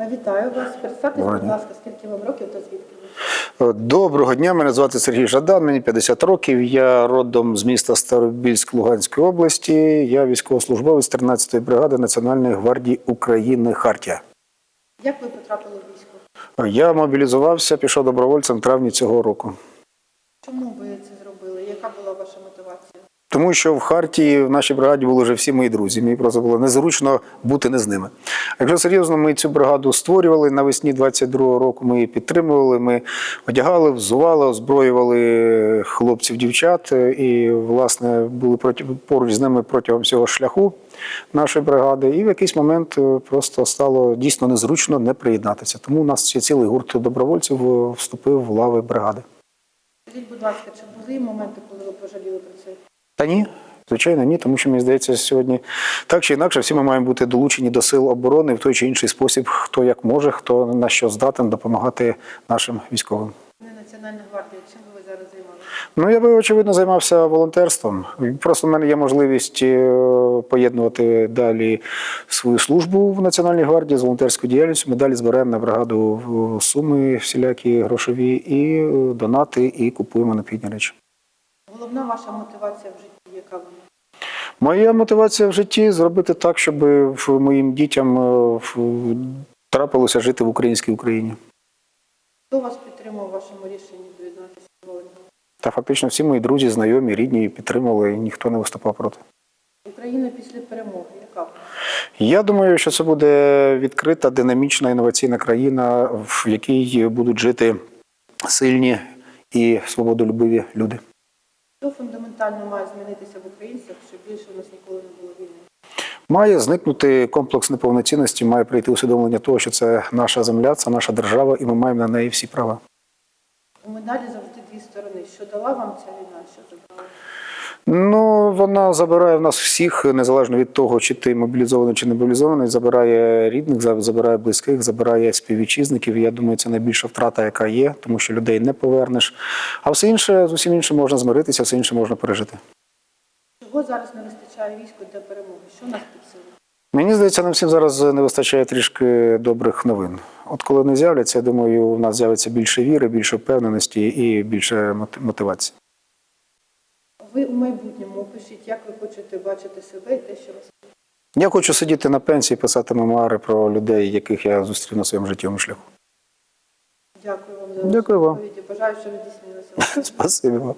Вітаю вас. Представтесь, будь ласка, скільки вам років та звідки? Доброго дня, мене звати Сергій Жадан, мені 50 років. Я родом з міста Старобільськ Луганської області. Я військовослужбовець 13-ї бригади Національної гвардії України Хартія. Як ви потрапили в військо? Я мобілізувався, пішов добровольцем в травні цього року. Чому ви це зробили? Яка була ваша мотивація? Тому що в Хартії в нашій бригаді були вже всі мої друзі. Мені просто було незручно бути не з ними. Якщо серйозно, ми цю бригаду створювали навесні 22-го року. Ми її підтримували. Ми одягали, взували, озброювали хлопців, дівчат і, власне, були проти поруч з ними протягом всього шляху нашої бригади. І в якийсь момент е, просто стало дійсно незручно не приєднатися. Тому у нас цілий гурт добровольців е, вступив в лави бригади. Скажіть, будь ласка, чи були моменти, коли ви пожаліли про це? Та ні, звичайно, ні, тому що мені здається, сьогодні так чи інакше, всі ми маємо бути долучені до сил оборони в той чи інший спосіб, хто як може, хто на що здатен допомагати нашим військовим. Не Національна гвардія, чим ви зараз займалися? Ну, я би очевидно займався волонтерством. Просто в мене є можливість е, поєднувати далі свою службу в Національній гвардії з волонтерською діяльністю. Ми далі зберемо на бригаду суми всілякі грошові і е, донати, і купуємо необхідні речі. Головна ваша мотивація в житті, яка вона? Моя мотивація в житті зробити так, щоб моїм дітям е, трапилося жити в українській Україні. Хто вас підтримав у вашому рішенні доєднатися до? Та фактично всі мої друзі, знайомі, рідні підтримали, і ніхто не виступав проти. Україна після перемоги, яка? Я думаю, що це буде відкрита, динамічна інноваційна країна, в якій будуть жити сильні і свободолюбиві люди. Що фундаментально має змінитися в українцях, щоб більше у нас ніколи не було війни? Має зникнути комплекс неповноцінності, має прийти усвідомлення того, що це наша земля, це наша держава, і ми маємо на неї всі права. У медалі завжди дві сторони. Що дала вам ця війна, що забрала? Ну, вона забирає в нас всіх, незалежно від того, чи ти мобілізований чи не мобілізований, забирає рідних, забирає близьких, забирає співвітчизників. І Я думаю, це найбільша втрата, яка є, тому що людей не повернеш. А все інше, з усім іншим можна змиритися, все інше можна пережити. Чого зараз не вистачає війську для перемоги? Що нас підсилює? Мені здається, нам всім зараз не вистачає трішки добрих новин. От коли вони з'являться, я думаю, у нас з'явиться більше віри, більше впевненості і більше мотивації. Ви у майбутньому опишіть, як ви хочете бачити себе і те, що вас. Я хочу сидіти на пенсії, писати мемуари про людей, яких я зустрів на своєму життєвому шляху. Дякую вам за Дякую вам. відповіді. Бажаю, що ви здійснилися. Спасибі вам.